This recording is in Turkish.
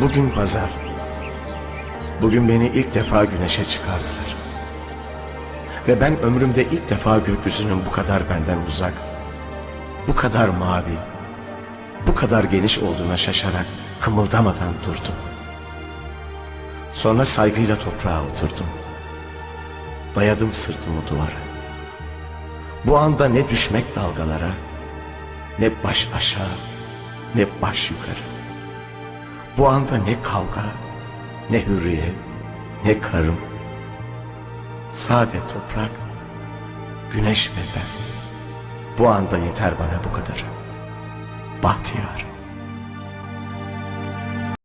Bugün pazar. Bugün beni ilk defa güneşe çıkardılar. Ve ben ömrümde ilk defa gökyüzünün bu kadar benden uzak, bu kadar mavi, bu kadar geniş olduğuna şaşarak kımıldamadan durdum. Sonra saygıyla toprağa oturdum. Dayadım sırtımı duvara. Bu anda ne düşmek dalgalara, ne baş aşağı, ne baş yukarı. Bu anda ne kavga, ne hürriyet, ne karım. Sade toprak, güneş ve ben. Bu anda yeter bana bu kadar. Bahtiyar.